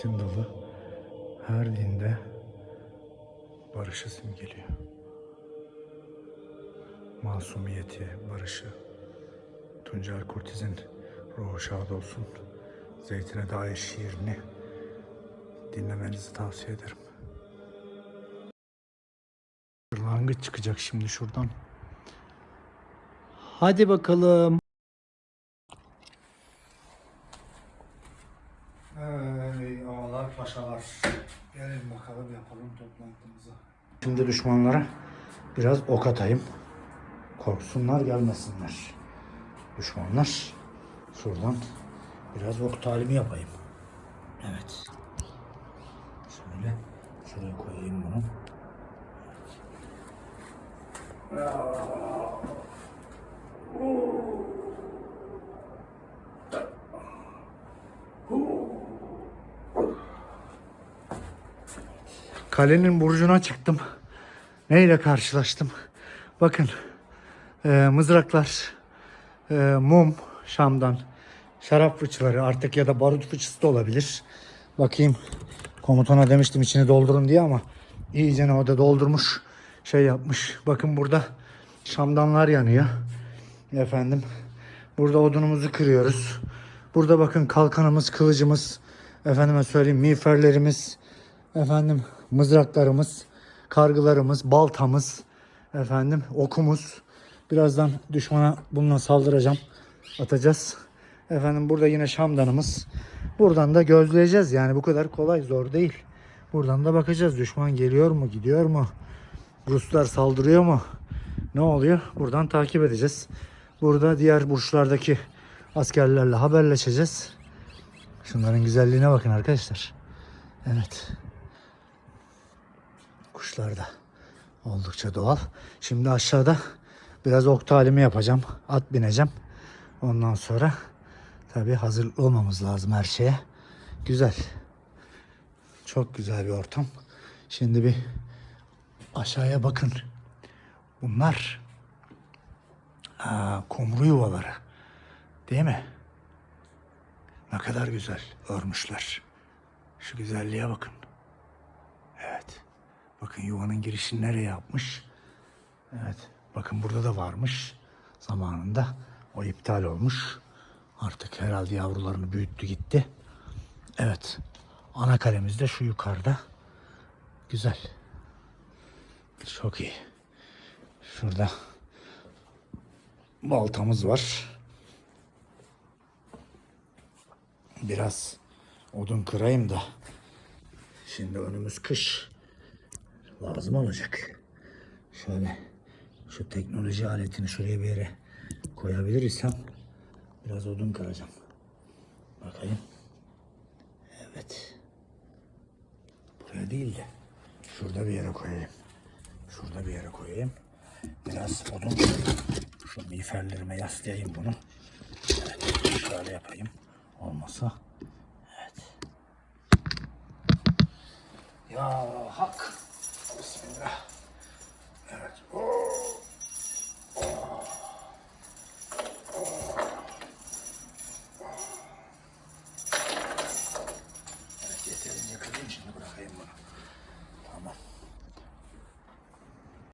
Tındalı her dinde barışı simgeliyor. Masumiyeti, barışı. Tuncel Kurtiz'in ruhu şad olsun. Zeytine dair şiirini dinlemenizi tavsiye ederim. Kırlangıç çıkacak şimdi şuradan. Hadi bakalım. Ağalar paşalar. Gelin bakalım yapalım toplantımızı. Şimdi düşmanlara biraz ok atayım. Korksunlar gelmesinler. Düşmanlar şuradan biraz ok talimi yapayım. Evet. Şöyle şuraya koyayım bunu. Kalenin burcuna çıktım. Neyle karşılaştım? Bakın e, mızraklar, e, mum Şam'dan, şarap fıçıları artık ya da barut fıçısı da olabilir. Bakayım komutana demiştim içini doldurun diye ama iyice o da doldurmuş şey yapmış. Bakın burada şamdanlar yanıyor. Efendim burada odunumuzu kırıyoruz. Burada bakın kalkanımız, kılıcımız, efendime söyleyeyim miğferlerimiz, efendim mızraklarımız, kargılarımız, baltamız, efendim okumuz. Birazdan düşmana bununla saldıracağım. Atacağız. Efendim burada yine şamdanımız. Buradan da gözleyeceğiz. Yani bu kadar kolay zor değil. Buradan da bakacağız. Düşman geliyor mu, gidiyor mu? Ruslar saldırıyor mu? Ne oluyor? Buradan takip edeceğiz. Burada diğer burçlardaki askerlerle haberleşeceğiz. Şunların güzelliğine bakın arkadaşlar. Evet. Kuşlar da oldukça doğal. Şimdi aşağıda biraz ok talimi yapacağım. At bineceğim. Ondan sonra tabii hazır olmamız lazım her şeye. Güzel. Çok güzel bir ortam. Şimdi bir aşağıya bakın. Bunlar aa, kumru yuvaları. Değil mi? Ne kadar güzel örmüşler. Şu güzelliğe bakın. Bakın yuvanın girişini nereye yapmış? Evet. Bakın burada da varmış. Zamanında o iptal olmuş. Artık herhalde yavrularını büyüttü gitti. Evet. Ana kalemiz de şu yukarıda. Güzel. Çok iyi. Şurada baltamız var. Biraz odun kırayım da. Şimdi önümüz kış. Lazım olacak. Şöyle şu teknoloji aletini şuraya bir yere koyabilir isem biraz odun kıracağım. Bakayım. Evet. Buraya değil de şurada bir yere koyayım. Şurada bir yere koyayım. Biraz odun kırayım. Şu miğferlerime yaslayayım bunu. Evet. Şöyle yapayım. Olmasa. Evet. Ya hak. Ugh.